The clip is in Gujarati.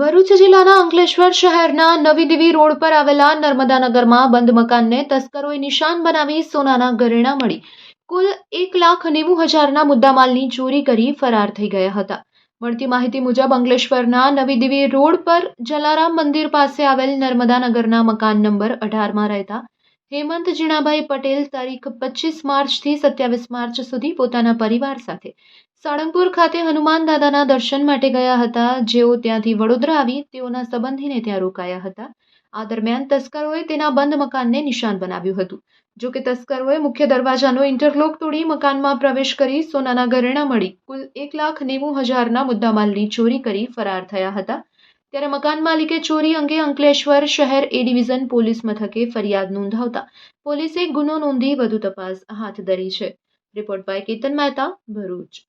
ભરૂચ જિલ્લાના અંકલેશ્વર શહેરના નવી દેવી રોડ પર આવેલા નર્મદા નગરમાં બંધ મકાનને તસ્કરોએ નિશાન બનાવી સોનાના ઘરેણા મળી. કુલ એક લાખ નેવું હજારના મુદ્દામાલની ચોરી કરી ફરાર થઈ ગયા હતા. મળતી માહિતી મુજબ અંકલેશ્વરના નવી દેવી રોડ પર જલારામ મંદિર પાસે આવેલ નર્મદા નગરના મકાન નંબર અઢારમાં રહેતા હેમંત જીણાભાઈ પટેલ તારીખ પચીસ માર્ચથી સત્યાવીસ માર્ચ સુધી પોતાના પરિવાર સાથે સાળંગપુર ખાતે હનુમાન દાદાના દર્શન માટે ગયા હતા. જેઓ ત્યાંથી વડોદરા આવી તેઓના સંબંધીને ત્યાં રોકાયા હતા. આ દરમિયાન તસ્કરોએ તેના બંધ મકાનને નિશાન બનાવ્યું હતું. જો કે તસ્કરોએ મુખ્ય દરવાજાનો ઇન્ટરલોક તોડી મકાનમાં પ્રવેશ કરી સોનાના ઘરેણા મળી કુલ એક લાખ નેવું હજારના મુદ્દામાલની ચોરી કરી ફરાર થયા હતા. ત્યારે મકાન માલિકે ચોરી અંગે અંકલેશ્વર શહેર એ ડિવિઝન પોલીસ મથકે ફરિયાદ નોંધાવતા પોલીસે ગુનો નોંધી વધુ તપાસ હાથ ધરી છે. Report by Ketan Mehta Bharuch.